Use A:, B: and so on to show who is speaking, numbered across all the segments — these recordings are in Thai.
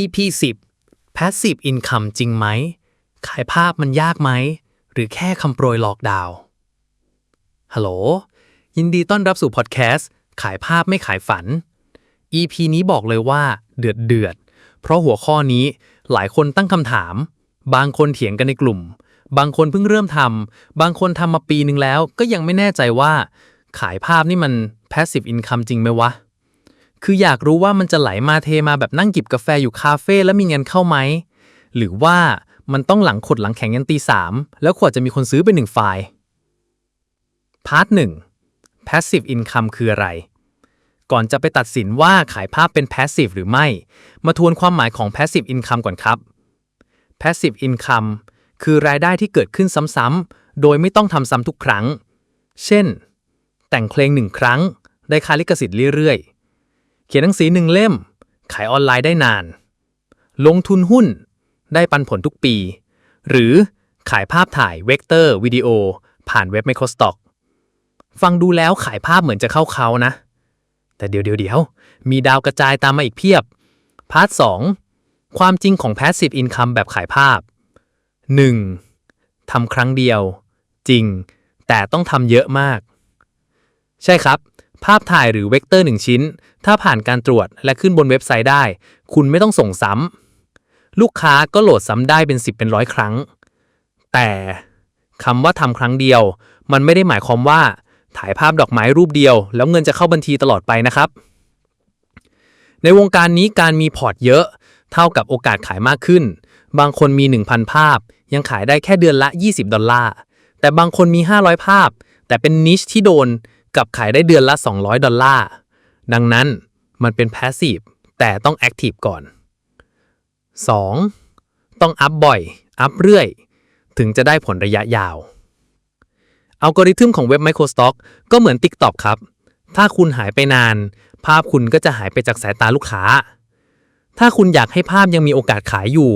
A: EP 10 Passive Income จริงไหม ขายภาพมันยากไหม หรือแค่คำโปรยหลอกดาว ฮัลโหล ยินดีต้อนรับสู่พอดแคสต์ ขายภาพไม่ขายฝัน EP นี้บอกเลยว่าเดือดเดือด เพราะหัวข้อนี้หลายคนตั้งคำถาม บางคนเถียงกันในกลุ่ม บางคนเพิ่งเริ่มทำ บางคนทำมาปีนึงแล้วก็ยังไม่แน่ใจว่า ขายภาพนี่มัน Passive Income จริงไหมวะ คืออยากรู้ว่ามันจะไหลมาเทมาแบบนั่งจิบกาแฟอยู่คาเฟ่แล้วมีเงินเข้าไหม หรือว่ามันต้องหลังขดหลังแข็งยันตีสามแล้วขวดจะมีคนซื้อเป็นหนึ่งไฟล์พาร์ทหนึ่ง Passive Income คืออะไร ก่อนจะไปตัดสินว่าขายภาพเป็น Passive หรือไม่ มาทวนความหมายของ Passive Income ก่อนครับ Passive Income คือรายได้ที่เกิดขึ้นซ้ำๆ โดยไม่ต้องทำซ้ำทุกครั้ง เช่น แต่งเพลงหนึ่งครั้ง ได้ค่าลิขสิทธิ์เรื่อยๆ เขียนหนังสือหนึ่งเล่ม ขายออนไลน์ได้นาน ลงทุนหุ้น ได้ปันผลทุกปี หรือขายภาพถ่ายเวกเตอร์วิดีโอ ผ่านเว็บ Microstock ฟังดูแล้วขายภาพเหมือนจะเข้าเขานะ แต่เดี๋ยวเดี๋ยวเดี๋ยวมีดาวกระจายตามมาอีกเพียบ พาร์ท 2 ความจริงของ Passive Income แบบขายภาพ 1. ทำครั้งเดียว จริง แต่ต้องทำเยอะมาก ใช่ครับ ภาพถ่ายหรือเวกเตอร์หนึ่งชิ้น ถ้าผ่านการตรวจและขึ้นบนเว็บไซต์ได้ คุณไม่ต้องส่งซ้ำ ลูกค้าก็โหลดซ้ำได้เป็น 10 เป็นร้อยครั้ง แต่คำว่าทำครั้งเดียว มันไม่ได้หมายความว่า ถ่ายภาพดอกไม้รูปเดียว แล้วเงินจะเข้าบัญชีตลอดไปนะครับ ในวงการนี้การมีพอร์ตเยอะ เท่ากับโอกาสขายมากขึ้น บางคนมี 1,000 ภาพ ยังขายได้แค่เดือนละ 20 ดอลลาร์ แต่บางคนมี 500 ภาพ แต่เป็นนิชที่โดน กับขายได้เดือนละ 200 ดอลลาร์ ดังนั้นมันเป็นแพสซีฟแต่ต้องแอคทีฟก่อน 2. ต้องอัพบ่อย อัพเรื่อย ถึงจะได้ผลระยะยาว อัลกอริทึมของเว็บ Microstock ก็เหมือน TikTok ครับ ถ้าคุณหายไปนาน ภาพคุณก็จะหายไปจากสายตาลูกค้า ถ้าคุณอยากให้ภาพยังมีโอกาสขายอยู่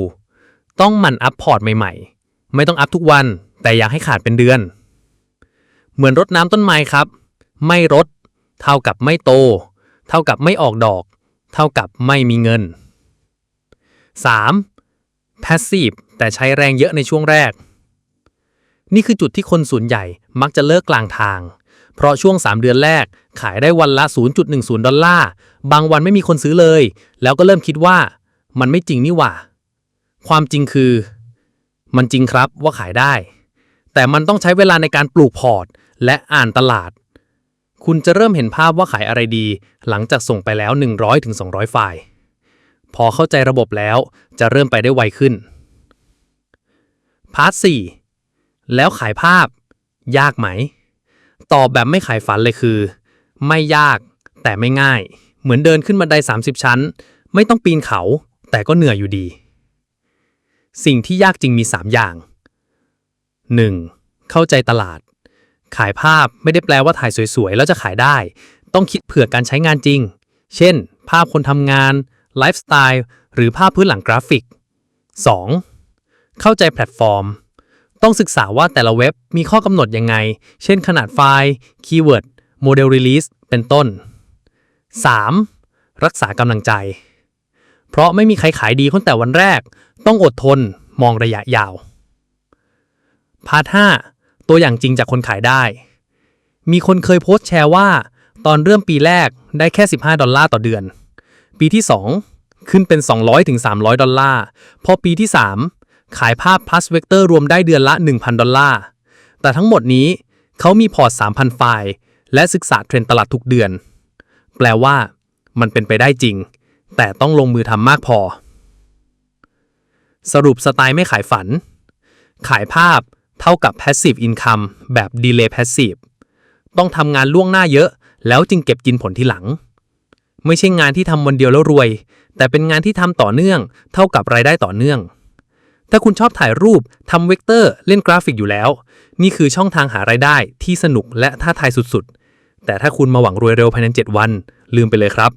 A: ต้องหมั่นอัพพอร์ตใหม่ๆ ไม่ต้องอัพทุกวัน แต่อยากให้ขาดเป็นเดือน เหมือนรดน้ำต้นไม้ครับ ไม่รดเท่ากับไม่โต เท่ากับไม่ออกดอก เท่ากับไม่มีเงิน 3. Passive แต่ใช้แรงเยอะในช่วงแรก นี่คือจุดที่คนส่วนใหญ่มักจะเลิกกลางทาง เพราะช่วง 3 เดือนแรกขายได้วันละ 0.10 ดอลลาร์ บางวันไม่มีคนซื้อเลย แล้วก็เริ่มคิดว่า มันไม่จริงนี่หว่า ความจริงคือ มันจริงครับว่าขายได้ แต่มันต้องใช้เวลาในการปลูกพอร์ต และอ่านตลาด คุณจะเริ่มเห็นภาพว่าขายอะไรดี หลังจากส่งไปแล้ว 100-200 ไฟล์ พอเข้าใจระบบแล้วจะเริ่มไปได้ไวขึ้น พาร์ท 4 แล้วขายภาพ ยากไหม ตอบแบบไม่ขายฝันเลยคือ ไม่ยากแต่ไม่ง่าย เหมือนเดินขึ้นบันได 30 ชั้น ไม่ต้องปีนเขา แต่ก็เหนื่อยอยู่ดี สิ่งที่ยากจริงมี 3 อย่าง 1. เข้าใจตลาด ขายภาพไม่ได้แปลว่าถ่ายสวยๆ แล้วจะขายได้ ต้องคิดเผื่อการใช้งานจริง เช่น ภาพคนทำงาน ไลฟ์สไตล์ หรือภาพพื้นหลังกราฟิก 2. เข้าใจแพลตฟอร์ม ต้องศึกษาว่าแต่ละเว็บมีข้อกำหนดยังไง เช่นขนาดไฟล์ คีย์เวิร์ด โมเดลรีลีสเป็นต้น 3. รักษากำลังใจ เพราะไม่มีใครขายดีตั้งแต่วันแรก ต้องอดทน มองระยะยาวพาร์ท5 ตัวอย่างจริงจากคนขายได้ มีคนเคยโพสต์แชร์ว่า ตอนเริ่มปีแรกได้แค่ 15 ดอลลาร์ต่อเดือน ปีที่ 2 ขึ้นเป็น 200-300 ดอลลาร์ พอปีที่ 3 ขายภาพ plus vector รวมได้เดือนละ 1,000 ดอลลาร์ แต่ทั้งหมดนี้เขามีพอร์ต 3,000 ไฟล์ และศึกษาเทรนตลาดทุกเดือน แปลว่า มันเป็นไปได้จริง แต่ต้องลงมือทำมากพอ สรุปสไตล์ไม่ขายฝัน ขายภาพ เท่ากับ passive income แบบ delay passive ต้องทำงานล่วงหน้าเยอะ แล้วจึงเก็บกินผลทีหลัง ไม่ใช่งานที่ทำวันเดียวแล้วรวย แต่เป็นงานที่ทำต่อเนื่อง เท่ากับรายได้ต่อเนื่อง ถ้าคุณชอบถ่ายรูปทำเวกเตอร์ เล่นกราฟิกอยู่แล้ว นี่คือช่องทางหารายได้ที่สนุกและท้าทายสุดๆ แต่ถ้าคุณมาหวังรวยเร็วภายใน 7 วัน ลืมไปเลยครับ